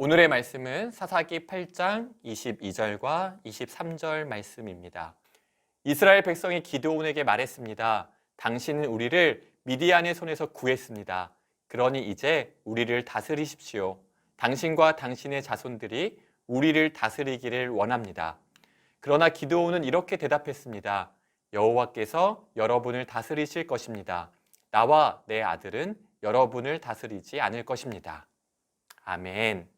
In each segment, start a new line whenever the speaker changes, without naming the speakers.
오늘의 말씀은 사사기 8장 22절과 23절 말씀입니다. 이스라엘 백성이 기드온에게 말했습니다. 당신은 우리를 미디안의 손에서 구했습니다. 그러니 이제 우리를 다스리십시오. 당신과 당신의 자손들이 우리를 다스리기를 원합니다. 그러나 기드온은 이렇게 대답했습니다. 여호와께서 여러분을 다스리실 것입니다. 나와 내 아들은 여러분을 다스리지 않을 것입니다. 아멘.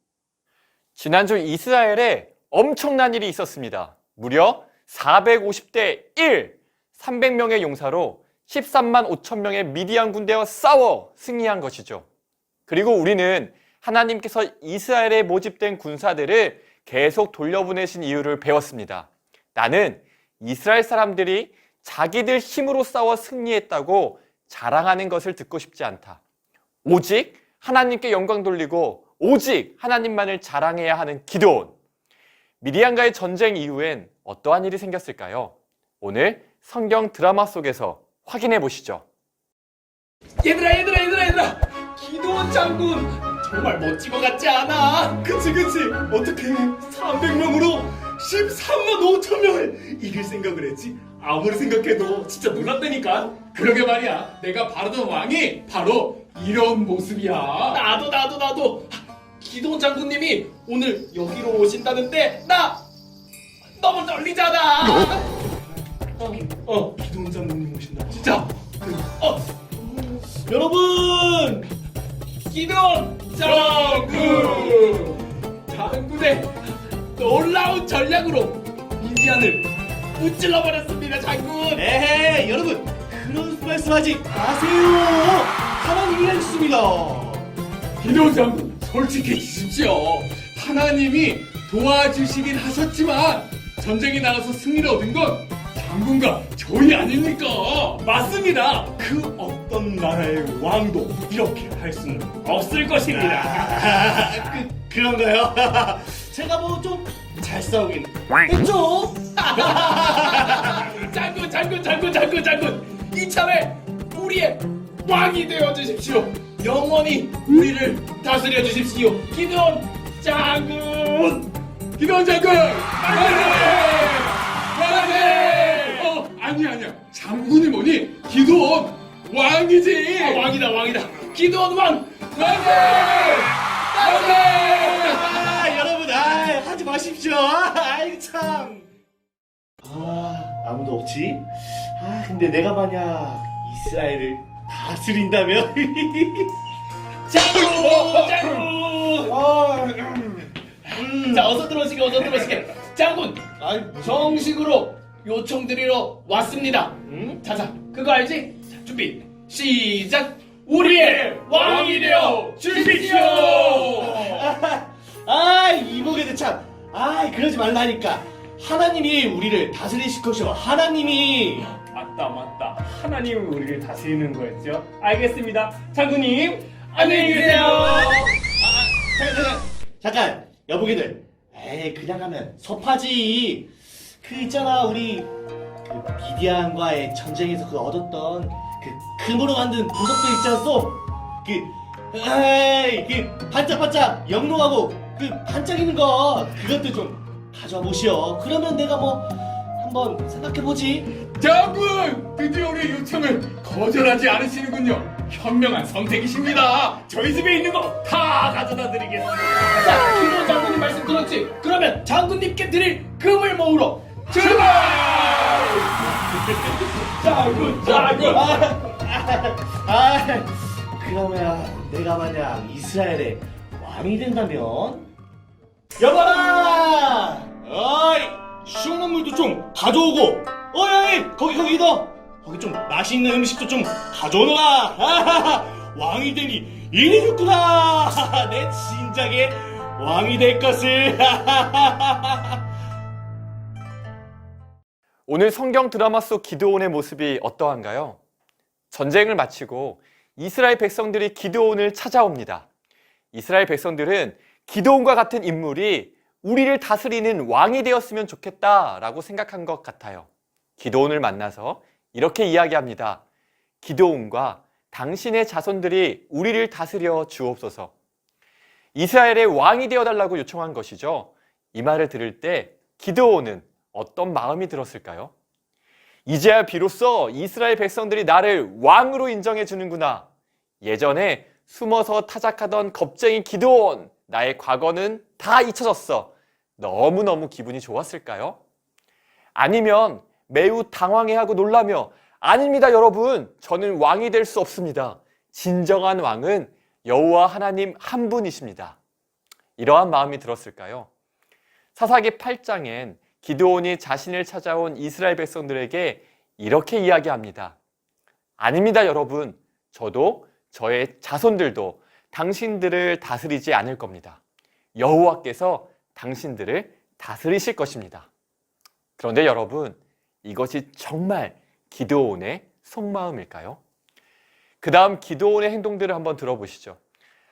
지난주 이스라엘에 엄청난 일이 있었습니다. 무려 450대 1, 300명의 용사로 13만 5천 명의 미디안 군대와 싸워 승리한 것이죠. 그리고 우리는 하나님께서 이스라엘에 모집된 군사들을 계속 돌려보내신 이유를 배웠습니다. 나는 이스라엘 사람들이 자기들 힘으로 싸워 승리했다고 자랑하는 것을 듣고 싶지 않다. 오직 하나님께 영광 돌리고 오직 하나님만을 자랑해야 하는 기도원. 미디안과의 전쟁 이후엔 어떠한 일이 생겼을까요? 오늘 성경 드라마 속에서 확인해 보시죠.
얘들아 얘들아 얘들아 얘들아 기도원 장군 정말 멋진 것 같지 않아?
그치 그치 어떻게 300명으로 13만 5천 명을 이길 생각을 했지? 아무리 생각해도 진짜 놀랍다니까
그러게 말이야 내가 바라던 왕이 바로 이런 모습이야 나도 나도 나도 기도원 장군님이 오늘 여기로 오신다는데 나 너무 떨리잖아. 어, 어
기도원 장군님 오신다.
진짜? 어. 여러분! 기도원 장군! 장군의 놀라운 전략으로 인디안을 무찔러 버렸습니다 장군!
에헤 여러분 그런 말씀하지 마세요! 하나님이 해주십니다.
기도원 장군 솔직해지십시오. 하나님이 도와주시긴 하셨지만 전쟁에 나가서 승리를 얻은 건 장군과 저희 아닙니까? 맞습니다.
그 어떤 나라의 왕도 이렇게 할 수는 없을
아,
것입니다. 그, 그런가요? 제가 뭐 좀 잘 싸우긴 했죠?
장군 장군 장군 장군 장군. 이참에 우리의 왕이 되어 주십시오 영원히 우리를 다스려 주십시오. 기도원 장군! 기도원 장군! 왕님 어 아니 아니야. 장군이 뭐니? 기도원 왕이지. 아, 왕이다 왕이다. 기도원 왕! 왕님 왕님
아 여러분 아 하지 마십시오. 아이 참. 아, 아무도 없지? 아, 근데 내가 만약 이스라엘을 다스린다면?
장군 장군
아,
자 어서 들어오시게 어서 들어오시게 장군
아이,
정식으로 요청드리러 왔습니다 응? 자자 그거 알지? 자, 준비 시작 우리의 왕이 되어 주십시오
아, 이보게도 참. 아, 그러지 말라니까. 하나님이 우리를 다스리실 것이오. 하나님이.
맞다 맞다 하나님이 우리를 다스리는 거였죠 알겠습니다 장군님
안녕히 계세요
잠깐, 잠깐. 잠깐, 여보게들. 에이, 그냥 하면 섭하지. 그 있잖아, 우리 그 미디안과의 전쟁에서 그 얻었던 그 금으로 만든 보석들 있지 않소? 그, 에이, 그 반짝반짝 영롱하고 그 반짝이는 거 그것도 좀 가져와 보시오. 그러면 내가 뭐 한번 생각해 보지.
장군 드디어 우리의 요청을 거절하지 않으시는군요. 현명한 선택이십니다. 저희 집에 있는 거 다 가져다 드리겠습니다. 자 김호 장군님 말씀 들었지? 그러면 장군님께 드릴 금을 모으러 출발! 장군 장군.
아, 그러면 내가 만약 이스라엘의 왕이 된다면? 여봐라! 어이, 시원한 물도 좀 가져오고, 어이, 거기 거기 너, 거기 좀 맛있는 음식도 좀 가져오너라. 왕이 되니 이리 좋구나. 내 진작에 왕이 될 것을.
오늘 성경 드라마 속 기드온의 모습이 어떠한가요? 전쟁을 마치고 이스라엘 백성들이 기드온을 찾아옵니다. 이스라엘 백성들은 기드온과 같은 인물이 우리를 다스리는 왕이 되었으면 좋겠다라고 생각한 것 같아요. 기드온을 만나서 이렇게 이야기합니다. 기드온과 당신의 자손들이 우리를 다스려 주옵소서. 이스라엘의 왕이 되어달라고 요청한 것이죠. 이 말을 들을 때 기드온은 어떤 마음이 들었을까요? 이제야 비로소 이스라엘 백성들이 나를 왕으로 인정해 주는구나. 예전에 숨어서 타작하던 겁쟁이 기드온, 나의 과거는 다 잊혀졌어. 너무너무 기분이 좋았을까요? 아니면 매우 당황해하고 놀라며 아닙니다, 여러분. 저는 왕이 될 수 없습니다. 진정한 왕은 여호와 하나님 한 분이십니다. 이러한 마음이 들었을까요? 사사기 8장엔 기드온이 자신을 찾아온 이스라엘 백성들에게 이렇게 이야기합니다. 아닙니다, 여러분. 저도 저의 자손들도 당신들을 다스리지 않을 겁니다. 여호와께서 당신들을 다스리실 것입니다. 그런데 여러분, 이것이 정말 기드온의 속마음일까요? 그 다음 기드온의 행동들을 한번 들어보시죠.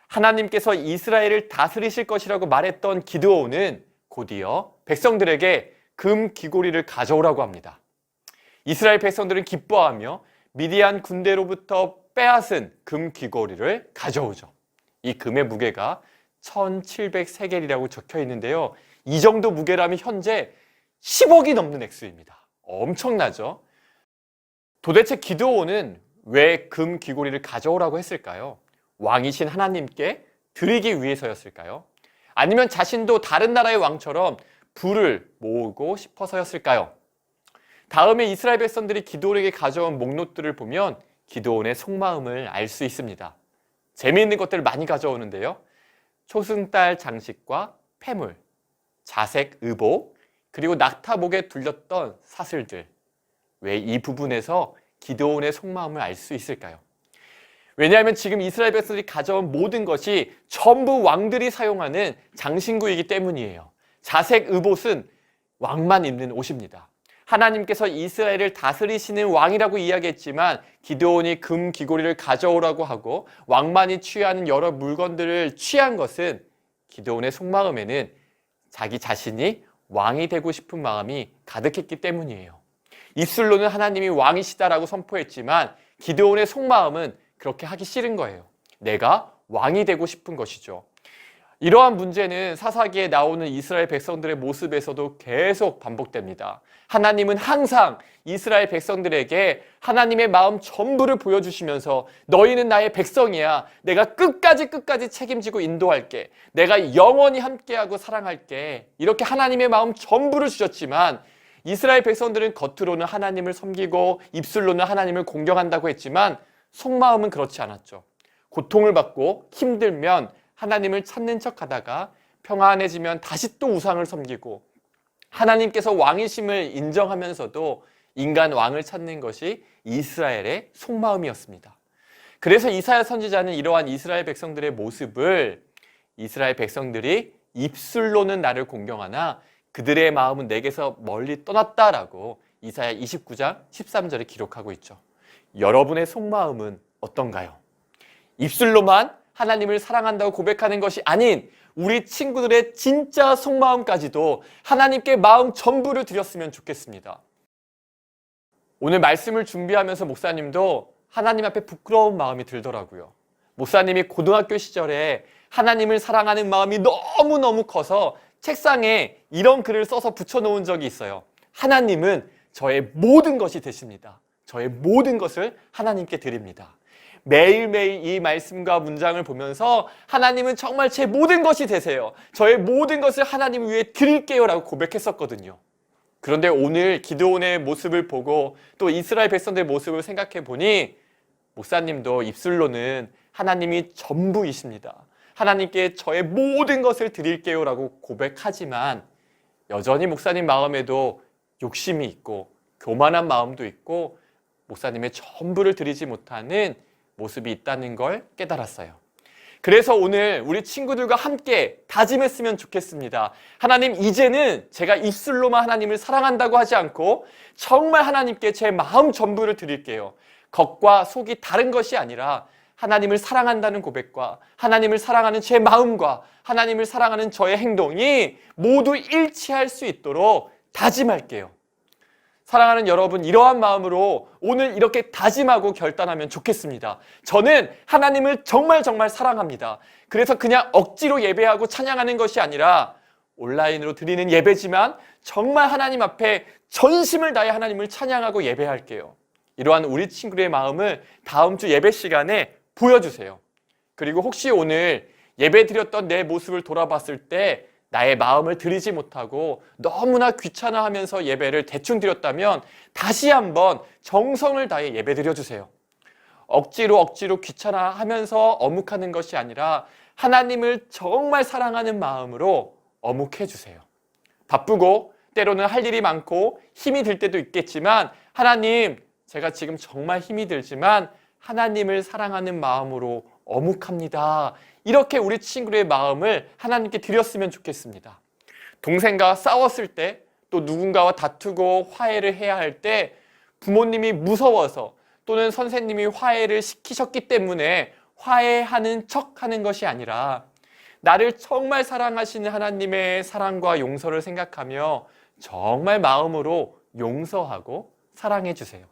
하나님께서 이스라엘을 다스리실 것이라고 말했던 기드온은 곧이어 백성들에게 금 귀고리를 가져오라고 합니다. 이스라엘 백성들은 기뻐하며 미디안 군대로부터 빼앗은 금 귀고리를 가져오죠. 이 금의 무게가 1700세겔이라고 적혀 있는데요. 이 정도 무게라면 현재 10억이 넘는 액수입니다. 엄청나죠? 도대체 기드온은 왜 금 귀고리를 가져오라고 했을까요? 왕이신 하나님께 드리기 위해서였을까요? 아니면 자신도 다른 나라의 왕처럼 부를 모으고 싶어서였을까요? 다음에 이스라엘 백성들이 기드온에게 가져온 목록들을 보면 기드온의 속마음을 알 수 있습니다. 재미있는 것들을 많이 가져오는데요. 초승달 장식과 폐물, 자색 의복, 그리고 낙타목에 둘렸던 사슬들. 왜 이 부분에서 기드온의 속마음을 알 수 있을까요? 왜냐하면 지금 이스라엘 백성들이 가져온 모든 것이 전부 왕들이 사용하는 장신구이기 때문이에요. 자색 의봇은 왕만 입는 옷입니다. 하나님께서 이스라엘을 다스리시는 왕이라고 이야기했지만 기드온이 금 귀고리를 가져오라고 하고 왕만이 취하는 여러 물건들을 취한 것은 기드온의 속마음에는 자기 자신이 왕이 되고 싶은 마음이 가득했기 때문이에요. 입술로는 하나님이 왕이시다라고 선포했지만 기드온의 속마음은 그렇게 하기 싫은 거예요. 내가 왕이 되고 싶은 것이죠. 이러한 문제는 사사기에 나오는 이스라엘 백성들의 모습에서도 계속 반복됩니다. 하나님은 항상 이스라엘 백성들에게 하나님의 마음 전부를 보여주시면서 너희는 나의 백성이야. 내가 끝까지 끝까지 책임지고 인도할게. 내가 영원히 함께하고 사랑할게. 이렇게 하나님의 마음 전부를 주셨지만 이스라엘 백성들은 겉으로는 하나님을 섬기고 입술로는 하나님을 공경한다고 했지만 속마음은 그렇지 않았죠. 고통을 받고 힘들면 하나님을 찾는 척 하다가 평안해지면 다시 또 우상을 섬기고 하나님께서 왕이심을 인정하면서도 인간 왕을 찾는 것이 이스라엘의 속마음이었습니다. 그래서 이사야 선지자는 이러한 이스라엘 백성들의 모습을 이스라엘 백성들이 입술로는 나를 공경하나 그들의 마음은 내게서 멀리 떠났다라고 이사야 29장 13절에 기록하고 있죠. 여러분의 속마음은 어떤가요? 입술로만 하나님을 사랑한다고 고백하는 것이 아닌 우리 친구들의 진짜 속마음까지도 하나님께 마음 전부를 드렸으면 좋겠습니다. 오늘 말씀을 준비하면서 목사님도 하나님 앞에 부끄러운 마음이 들더라고요. 목사님이 고등학교 시절에 하나님을 사랑하는 마음이 너무너무 커서 책상에 이런 글을 써서 붙여놓은 적이 있어요. 하나님은 저의 모든 것이 되십니다. 저의 모든 것을 하나님께 드립니다. 매일매일 이 말씀과 문장을 보면서 하나님은 정말 제 모든 것이 되세요. 저의 모든 것을 하나님 위해 드릴게요 라고 고백했었거든요. 그런데 오늘 기드온의 모습을 보고 또 이스라엘 백성들의 모습을 생각해 보니 목사님도 입술로는 하나님이 전부이십니다. 하나님께 저의 모든 것을 드릴게요 라고 고백하지만 여전히 목사님 마음에도 욕심이 있고 교만한 마음도 있고 목사님의 전부를 드리지 못하는 모습이 있다는 걸 깨달았어요. 그래서 오늘 우리 친구들과 함께 다짐했으면 좋겠습니다. 하나님, 이제는 제가 입술로만 하나님을 사랑한다고 하지 않고 정말 하나님께 제 마음 전부를 드릴게요. 겉과 속이 다른 것이 아니라 하나님을 사랑한다는 고백과 하나님을 사랑하는 제 마음과 하나님을 사랑하는 저의 행동이 모두 일치할 수 있도록 다짐할게요. 사랑하는 여러분, 이러한 마음으로 오늘 이렇게 다짐하고 결단하면 좋겠습니다. 저는 하나님을 정말 정말 사랑합니다. 그래서 그냥 억지로 예배하고 찬양하는 것이 아니라 온라인으로 드리는 예배지만 정말 하나님 앞에 전심을 다해 하나님을 찬양하고 예배할게요. 이러한 우리 친구의 마음을 다음 주 예배 시간에 보여주세요. 그리고 혹시 오늘 예배 드렸던 내 모습을 돌아봤을 때 나의 마음을 드리지 못하고 너무나 귀찮아하면서 예배를 대충 드렸다면 다시 한번 정성을 다해 예배 드려주세요. 억지로 억지로 귀찮아하면서 어묵하는 것이 아니라 하나님을 정말 사랑하는 마음으로 어묵해 주세요. 바쁘고 때로는 할 일이 많고 힘이 들 때도 있겠지만 하나님 제가 지금 정말 힘이 들지만 하나님을 사랑하는 마음으로 어묵합니다. 이렇게 우리 친구의 마음을 하나님께 드렸으면 좋겠습니다. 동생과 싸웠을 때 또 누군가와 다투고 화해를 해야 할 때 부모님이 무서워서 또는 선생님이 화해를 시키셨기 때문에 화해하는 척 하는 것이 아니라 나를 정말 사랑하시는 하나님의 사랑과 용서를 생각하며 정말 마음으로 용서하고 사랑해 주세요.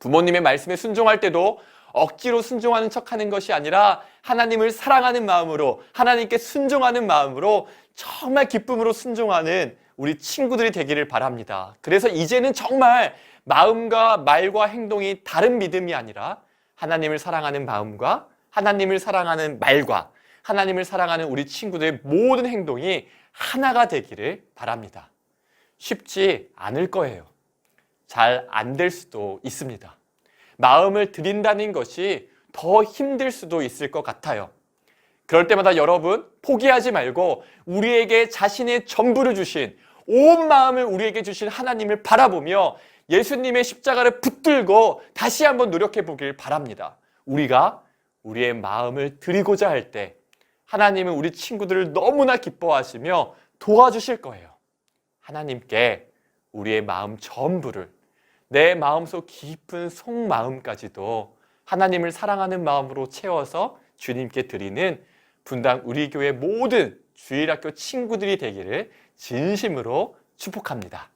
부모님의 말씀에 순종할 때도 억지로 순종하는 척 하는 것이 아니라 하나님을 사랑하는 마음으로 하나님께 순종하는 마음으로 정말 기쁨으로 순종하는 우리 친구들이 되기를 바랍니다. 그래서 이제는 정말 마음과 말과 행동이 다른 믿음이 아니라 하나님을 사랑하는 마음과 하나님을 사랑하는 말과 하나님을 사랑하는 우리 친구들의 모든 행동이 하나가 되기를 바랍니다. 쉽지 않을 거예요. 잘 안 될 수도 있습니다. 마음을 드린다는 것이 더 힘들 수도 있을 것 같아요. 그럴 때마다 여러분 포기하지 말고 우리에게 자신의 전부를 주신 온 마음을 우리에게 주신 하나님을 바라보며 예수님의 십자가를 붙들고 다시 한번 노력해 보길 바랍니다. 우리가 우리의 마음을 드리고자 할 때 하나님은 우리 친구들을 너무나 기뻐하시며 도와주실 거예요. 하나님께 우리의 마음 전부를 내 마음속 깊은 속마음까지도 하나님을 사랑하는 마음으로 채워서 주님께 드리는 분당 우리 교회 모든 주일학교 친구들이 되기를 진심으로 축복합니다.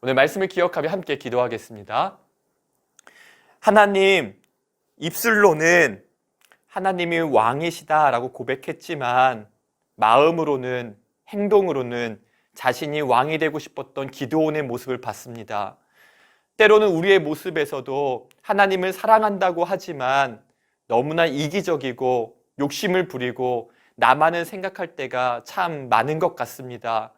오늘 말씀을 기억하며 함께 기도하겠습니다. 하나님, 입술로는 하나님이 왕이시다라고 고백했지만 마음으로는 행동으로는 자신이 왕이 되고 싶었던 기도원의 모습을 봤습니다. 때로는 우리의 모습에서도 하나님을 사랑한다고 하지만 너무나 이기적이고 욕심을 부리고 나만을 생각할 때가 참 많은 것 같습니다.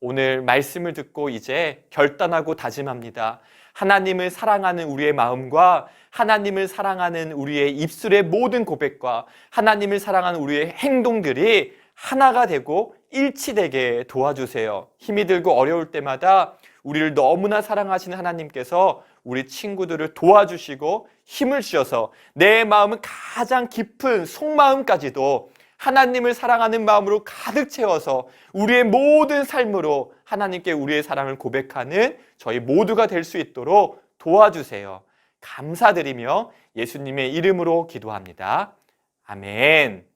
오늘 말씀을 듣고 이제 결단하고 다짐합니다. 하나님을 사랑하는 우리의 마음과 하나님을 사랑하는 우리의 입술의 모든 고백과 하나님을 사랑하는 우리의 행동들이 하나가 되고 일치되게 도와주세요. 힘이 들고 어려울 때마다 우리를 너무나 사랑하시는 하나님께서 우리 친구들을 도와주시고 힘을 주셔서 내 마음은 가장 깊은 속마음까지도 하나님을 사랑하는 마음으로 가득 채워서 우리의 모든 삶으로 하나님께 우리의 사랑을 고백하는 저희 모두가 될 수 있도록 도와주세요. 감사드리며 예수님의 이름으로 기도합니다. 아멘.